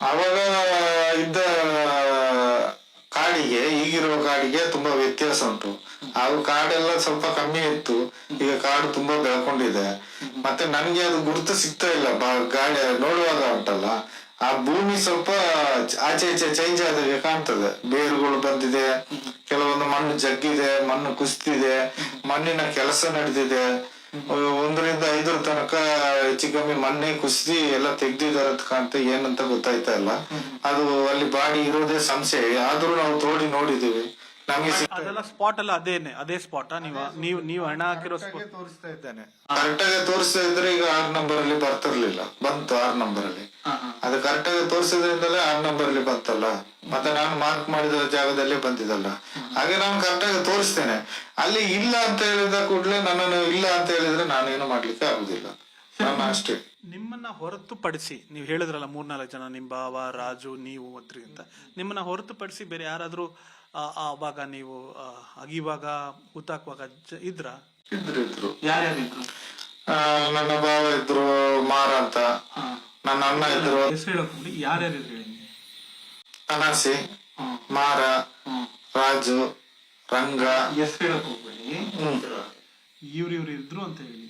ಅವಾಗ ಇದ್ದ ಕಾಡಿಗೆ, ಈಗಿರುವ ಕಾಡಿಗೆ ತುಂಬಾ ವ್ಯತ್ಯಾಸ ಉಂಟು. ಆಗ ಕಾಡೆಲ್ಲ ಸ್ವಲ್ಪ ಕಮ್ಮಿ ಇತ್ತು. ಈಗ ಕಾಡು ತುಂಬಾ ಬೆಳ್ಕೊಂಡಿದೆ. ಮತ್ತೆ ನನ್ಗೆ ಅದು ಗುರುತು ಸಿಗ್ತಾ ಇಲ್ಲ. ಗಾಡಿ ನೋಡುವಾಗ ಉಂಟಲ್ಲ. ಆ ಭೂಮಿ ಸ್ವಲ್ಪ ಆಚೆ ಈಚೆ ಚೇಂಜ್ ಆದಾಗೆ ಕಾಣ್ತದೆ. ಬೇರುಗಳು ಬಂದಿದೆ. ಕೆಲವೊಂದು ಮಣ್ಣು ಜಗ್ಗಿದೆ, ಮಣ್ಣು ಕುಸ್ತಿದೆ ಮಣ್ಣಿನ ಕೆಲಸ ನಡೆದಿದೆ. ಒಂದರಿಂದ ಐದರ ತನಕ ಹೆಚ್ಚು ಕಮ್ಮಿ ಮಣ್ಣೆ ಕುಸಿದಿ ಎಲ್ಲ ತೆಗ್ದಿದಾರೆ ಅಂತ ಕಾಣ್ತಾ ಏನಂತ ಗೊತ್ತಾಯ್ತಾ ಇಲ್ಲ. ಅದು ಅಲ್ಲಿ ಬಾಡಿ ಇರೋದೇ ಸಂಶಯ. ಆದ್ರೂ ನಾವು ತೋಡಿ ನೋಡಿದೀವಿ ಅದೆಲ್ಲ ಸ್ಪಾಟ್ ಅಲ್ಲ ಅದೇನೆ ಅದೇ ಸ್ಪಾಟ್ ನೀವು ನೀವು ನೀವು ಹಣ ಹಾಕಿರೋ ಸ್ಪಾಟ್ ತೋರಿಸ್ತಾ ಇದ್ದಾನೆ. ಕರೆಕ್ಟ್ ಆಗಿ ತೋರಿಸ್ತಾ ಇದ್ರೆ ಈಗ ಆರ್ ನಂಬರ್ ಅಲ್ಲಿ ಬರ್ತಿರ್ಲಿಲ್ಲ. ಬಂತು ಆರ್ ನಂಬರ್ ಅಲ್ಲಿ. ಅದು ಕರೆಕ್ಟ್ ಆಗಿ ತೋರಿಸಿದ್ರಿಂದಲೇ ಆರ್ ನಂಬರ್ ಅಲ್ಲಿ ಬಂತಲ್ಲ. ಮತ್ತೆ ನಾನು ಮಾರ್ಕ್ ಮಾಡಿದ ಜಾಗದಲ್ಲಿ ಬಂದಿದಲ್ಲ ಹಾಗೆ ನಾನು ಕರೆಕ್ಟ್ ಆಗಿ ತೋರಿಸ್ತೇನೆ. ಅಲ್ಲಿ ಇಲ್ಲ ಅಂತ ಹೇಳಿದ ಕೂಡಲೇ ನನ್ನನ್ನು ಇಲ್ಲ ಅಂತ ಹೇಳಿದ್ರೆ ನಾನು ಏನು ಮಾಡ್ಲಿಕ್ಕೆ ಆಗುದಿಲ್ಲ. ಅಷ್ಟೇ ನಿಮ್ಮನ್ನ ಹೊರತುಪಡಿಸಿ ನೀವು ಹೇಳಿದ್ರಲ್ಲ ಮೂರ್ನಾಲ್ಕು ಜನ ನಿಮ್ ಬಾವ ರಾಜು ನೀವು ಅದ್ರಿ ಅಂತ. ನಿಮ್ಮನ್ನ ಹೊರತುಪಡಿಸಿ ಬೇರೆ ಯಾರಾದ್ರೂ ಆ, ಆವಾಗ ನೀವು ಆ, ಅಗಿವಾಗ ಹುತಾಕುವಾಗ ಇದ್ರ? ಇದ್ರು ಇದ್ರು. ಯಾರ್ಯಾರಿದ್ರು ಆ, ನನ್ನ ಬಾವ ಇದ್ರು ಮಾರ ಅಂತ. ನನ್ನ ಅಣ್ಣ ಇದ್ರು. ಹೆಸರು ಹೇಳಕ್ ಯಾರ್ಯಾರಿದ್ರು ಹೇಳಿ ಅನಾಸಿ ಮಾರ ರಾಜು ರಂಗ. ಹೆಸರು ಹೇಳಕ್ ಹೋಗ್ಬೇಡಿ. ಇವ್ರ ಇವ್ರು ಇವ್ರು ಇದ್ರು ಅಂತ ಹೇಳಿ.